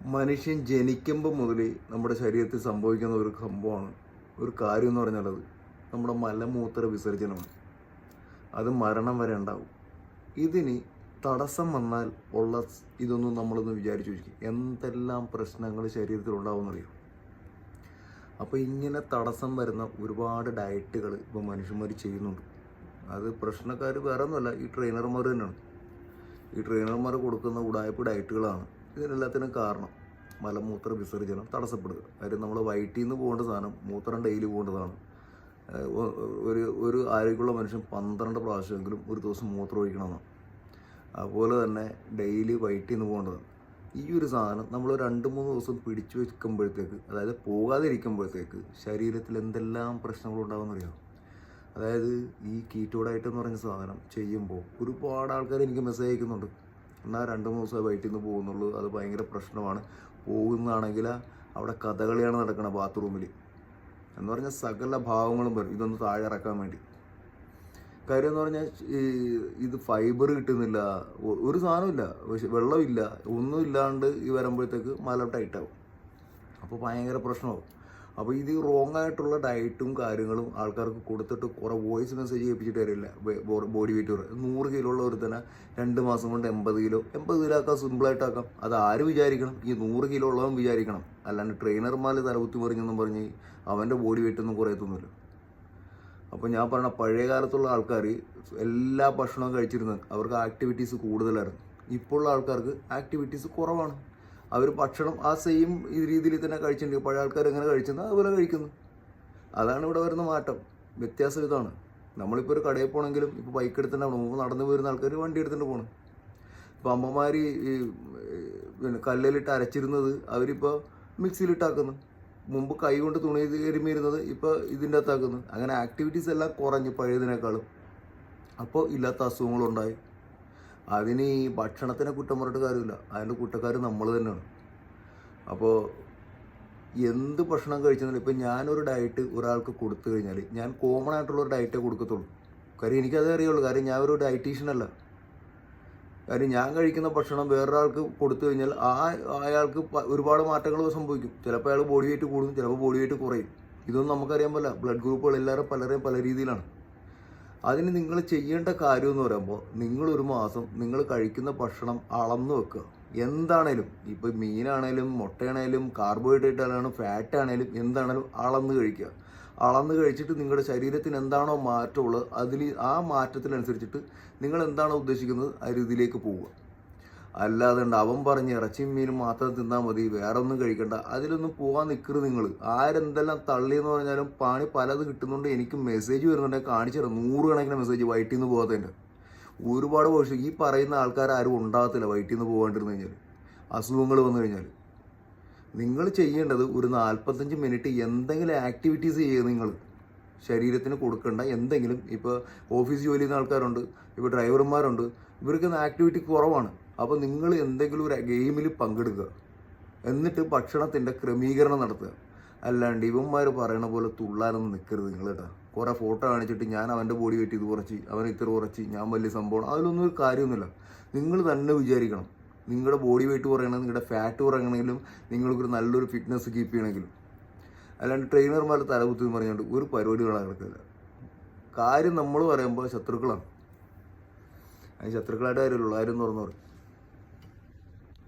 മനുഷ്യൻ ജനിക്കുമ്പോൾ മുതൽ നമ്മുടെ ശരീരത്തിൽ സംഭവിക്കുന്ന ഒരു സംഭവമാണ്. ഒരു കാര്യം എന്ന് പറഞ്ഞാൽ അത് നമ്മുടെ മലമൂത്ര വിസർജനമാണ്. അത് മരണം വരെ ഉണ്ടാവും. ഇതിന് തടസ്സം വന്നാൽ ഉള്ള ഇതൊന്നും നമ്മളൊന്ന് വിചാരിച്ചു നോക്കി എന്തെല്ലാം പ്രശ്നങ്ങൾ ശരീരത്തിൽ ഉണ്ടാവുമെന്നറിയാം അപ്പോൾ ഇങ്ങനെ തടസ്സം വരുന്ന ഒരുപാട് ഡയറ്റുകൾ ഇപ്പോൾ മനുഷ്യന്മാർ ചെയ്യുന്നുണ്ട്. അത് പ്രശ്നക്കാർ വേറെ ഒന്നുമല്ല ഈ ട്രെയിനർമാർ തന്നെയാണ്. ഈ ട്രെയിനർമാർ കൊടുക്കുന്ന ഉടായ്പ ഡയറ്റുകളാണ്. ഇതിനെല്ലാത്തിനും കാരണം. മലമൂത്ര വിസർജനം തടസ്സപ്പെടുക കാര്യം നമ്മൾ വയറ്റിൽ നിന്ന് പോകേണ്ട സാധനം മൂത്രം ഡെയിലി പോകേണ്ടതാണ് ഒരു ഒരു ആരോഗ്യമുള്ള മനുഷ്യൻ പന്ത്രണ്ട് പ്രാവശ്യമെങ്കിലും ഒരു ദിവസം മൂത്രം ഒഴിക്കണമെന്നാണ് അതുപോലെ തന്നെ ഡെയിലി വയറ്റിൽ നിന്ന് പോകേണ്ടതാണ് ഈ ഒരു സാധനം നമ്മൾ രണ്ട് മൂന്ന് ദിവസം പിടിച്ചു വെക്കുമ്പോഴത്തേക്ക് അതായത് പോകാതിരിക്കുമ്പോഴത്തേക്ക് ശരീരത്തിൽ എന്തെല്ലാം പ്രശ്നങ്ങളുണ്ടാകുമെന്നറിയാം അതായത് ഈ കീറ്റോഡായിട്ടെന്ന് പറഞ്ഞ സാധനം ചെയ്യുമ്പോൾ ഒരുപാട് ആൾക്കാർ എനിക്ക് മെസ്സേജ് അയക്കുന്നുണ്ട്. എന്നാൽ രണ്ട് മൂന്ന് ദിവസമേ വയറ്റിൽ നിന്ന് പോകുന്നുള്ളൂ. അത് ഭയങ്കര പ്രശ്നമാണ്. പോകുന്നതാണെങ്കിൽ അവിടെ കഥകളിയാണ് നടക്കുന്നത് ബാത്റൂമിൽ. എന്ന് പറഞ്ഞാൽ സകല ഭാവങ്ങളും വരും. ഇതൊന്ന് താഴെ ഇറക്കാൻ വേണ്ടി. കാര്യം എന്ന് പറഞ്ഞാൽ ഇത് ഫൈബർ കിട്ടുന്നില്ല. ഒരു സാധനമില്ല പക്ഷെ വെള്ളമില്ല. ഒന്നും ഇല്ലാണ്ട് ഈ വരുമ്പോഴത്തേക്ക് മല ടൈറ്റാവും അപ്പോൾ ഭയങ്കര പ്രശ്നമാവും. അപ്പോൾ ഇത് റോങ് ആയിട്ടുള്ള ഡയറ്റും കാര്യങ്ങളും ആൾക്കാർക്ക് കൊടുത്തിട്ട് കുറേ വോയിസ് മെസ്സേജ് കേൾപ്പിച്ചിട്ട് വരില്ല ബോഡി വെയിറ്റ് കുറേ നൂറ് കിലോ ഉള്ള ഒരു തന്നെ രണ്ട് മാസം കൊണ്ട് എൺപത് കിലോ എൺപത് കിലോ ആക്കാം. സിമ്പിളായിട്ടാക്കാം അത് ആര് വിചാരിക്കണം? ഈ നൂറ് കിലോ ഉള്ളവൻ വിചാരിക്കണം. അല്ലാണ്ട് ട്രെയിനർമാർ തലകുത്തി മറിഞ്ഞെന്നും പറഞ്ഞ് അവന്റെ ബോഡി വെയിറ്റ് ഒന്നും കുറയത്തൊന്നുമില്ല. അപ്പോൾ ഞാൻ പറഞ്ഞ പഴയ കാലത്തുള്ള ആൾക്കാർ എല്ലാ ഭക്ഷണവും കഴിച്ചിരുന്നത് അവർക്ക് ആക്ടിവിറ്റീസ് കൂടുതലായിരുന്നു. ഇപ്പോൾ ഉള്ള ആൾക്കാർക്ക് ആക്ടിവിറ്റീസ് കുറവാണ്. അവർ ഭക്ഷണം ആ സെയിം രീതിയിൽ തന്നെ കഴിച്ചിട്ടുണ്ട്. പഴയ ആൾക്കാർ എങ്ങനെ കഴിച്ചത് അതുപോലെ കഴിക്കുന്നു. അതാണ് ഇവിടെ വരുന്ന മാറ്റം. വ്യത്യാസം ഇതാണ്. നമ്മളിപ്പോൾ ഒരു കടയിൽ പോകണമെങ്കിലും ഇപ്പോൾ ബൈക്ക് എടുത്തിട്ടാണ് മുമ്പ് നടന്നു വരുന്ന ആൾക്കാർ വണ്ടി എടുത്തിട്ട് പോകണം ഇപ്പോൾ അമ്മമാർ ഈ ഈ, പിന്നെ കല്ലിലിട്ട് അരച്ചിരുന്നത് അവരിപ്പോൾ മിക്സിയിലിട്ടാക്കുന്നു. മുമ്പ് കൈ കൊണ്ട് തുണി എരുമിയിരുന്നത് ഇപ്പോൾ ഇതിന്റെ അകത്താക്കുന്നു. അങ്ങനെ ആക്ടിവിറ്റീസ് എല്ലാം കുറഞ്ഞു പഴയതിനേക്കാളും. അപ്പോൾ ഇല്ലാത്ത അസുഖങ്ങളുണ്ടായി. അതിന് ഈ ഭക്ഷണത്തിനെ കുറ്റം പറഞ്ഞിട്ട് കാര്യമില്ല. അതിന്റെ കുറ്റക്കാർ നമ്മൾ തന്നെയാണ്. അപ്പോൾ എന്ത് ഭക്ഷണം കഴിച്ചാലും ഇപ്പം ഞാനൊരു ഡയറ്റ് ഒരാൾക്ക് കൊടുത്തു കഴിഞ്ഞാൽ ഞാൻ കോമൺ ആയിട്ടുള്ള ഒരു ഡയറ്റേ കൊടുക്കത്തുള്ളൂ. കാര്യം എനിക്കതേ അറിയുള്ളൂ. കാര്യം ഞാൻ ഒരു ഡയറ്റീഷ്യൻ അല്ല. കാര്യം ഞാൻ കഴിക്കുന്ന ഭക്ഷണം വേറൊരാൾക്ക് കൊടുത്തു കഴിഞ്ഞാൽ ആ അയാൾക്ക് ഒരുപാട് മാറ്റങ്ങൾ സംഭവിക്കും. ചിലപ്പോൾ അയാൾ ബോഡി വെയിറ്റ് കൂടും ചിലപ്പോൾ ബോഡി വെയിറ്റ് കുറയും. ഇതൊന്നും നമുക്കറിയാൻ പറ്റില്ല. ബ്ലഡ് ഗ്രൂപ്പുകൾ എല്ലാവരും പലരെയും പല രീതിയിലാണ്. അതിന് നിങ്ങൾ ചെയ്യേണ്ട കാര്യം എന്ന് പറയുമ്പോൾ നിങ്ങൾ ഒരു മാസം നിങ്ങൾ കഴിക്കുന്ന ഭക്ഷണം അളന്നു വെക്കുക. എന്താണേലും ഇപ്പോൾ മീനാണേലും മുട്ടയാണേലും കാർബോഹൈഡ്രേറ്റ് ആണെങ്കിലും ഫാറ്റ് ആണേലും എന്താണേലും അളന്ന് കഴിക്കുക. അളന്ന് കഴിച്ചിട്ട് നിങ്ങളുടെ ശരീരത്തിന് എന്താണോ മാറ്റമുള്ളത് അതിൽ ആ മാറ്റത്തിനനുസരിച്ചിട്ട് നിങ്ങൾ എന്താണോ ഉദ്ദേശിക്കുന്നത്? ആ രീതിയിലേക്ക് പോവുക. അല്ലാതെ ഉണ്ട്. അവൻ പറഞ്ഞ് ഇറച്ചിയും മീനും മാത്രം തിന്നാൽ മതി വേറെ ഒന്നും കഴിക്കണ്ട. അതിലൊന്നും പോകാൻ നിൽക്കരുത് നിങ്ങൾ ആരെന്തെല്ലാം തള്ളി എന്ന് പറഞ്ഞാലും പാണി പലത് കിട്ടുന്നുണ്ട്. എനിക്ക് മെസ്സേജ് വരുന്നുണ്ട്. കാണിച്ചു തരാം. നൂറുകണക്കിന് മെസ്സേജ് വൈറ്റിൽ നിന്ന് പോകാത്തതിന്റെ ഒരുപാട് പക്ഷേ ഈ പറയുന്ന ആൾക്കാർ ആരും ഉണ്ടാകത്തില്ല വൈറ്റിൽ നിന്ന് പോകാണ്ടിരുന്നു കഴിഞ്ഞാൽ അസുഖങ്ങൾ വന്നു കഴിഞ്ഞാൽ നിങ്ങൾ ചെയ്യേണ്ടത് ഒരു നാൽപ്പത്തഞ്ച് മിനിറ്റ് എന്തെങ്കിലും ആക്ടിവിറ്റീസ് ചെയ്യുക നിങ്ങൾ ശരീരത്തിന് കൊടുക്കേണ്ട. എന്തെങ്കിലും. ഇപ്പോൾ ഓഫീസ് ജോലി ചെയ്യുന്ന ആൾക്കാരുണ്ട്. ഇപ്പോൾ ഡ്രൈവർമാരുണ്ട് ഇവർക്ക് ആക്ടിവിറ്റി കുറവാണ്. അപ്പോൾ നിങ്ങൾ എന്തെങ്കിലും ഒരു ഗെയിമിൽ പങ്കെടുക്കുക. എന്നിട്ട് ഭക്ഷണത്തിന്റെ ക്രമീകരണം നടത്തുക. അല്ലാണ്ട് ഇവന്മാർ പറയണ പോലെ തുള്ളാനൊന്നും നിൽക്കരുത് നിങ്ങൾ കേട്ടോ. കുറേ ഫോട്ടോ കാണിച്ചിട്ട് ഞാൻ അവന്റെ ബോഡി വെട്ടി ഇത് കുറച്ച് അവൻ ഇത്ര കുറച്ച് ഞാൻ വലിയ സംഭവം അതിലൊന്നും ഒരു കാര്യമൊന്നുമില്ല. നിങ്ങൾ തന്നെ വിചാരിക്കണം. നിങ്ങളുടെ ബോഡി വെയിറ്റ് കുറയണം നിങ്ങളുടെ ഫാറ്റ് കുറയണമെങ്കിലും നിങ്ങൾക്കൊരു നല്ലൊരു ഫിറ്റ്നസ് കീപ്പ് ചെയ്യണമെങ്കിലും അല്ലാണ്ട് ട്രെയിനർമാർ തലകുത്തി എന്ന് പറഞ്ഞുകൊണ്ട് ഒരു പരിപാടികളാണ് നടക്കില്ല കാര്യം നമ്മൾ പറയുമ്പോൾ ശത്രുക്കളാണ്. അതിന് ശത്രുക്കളായിട്ട് കാര്യമുള്ളൂ ആരും തുറന്നു പറയും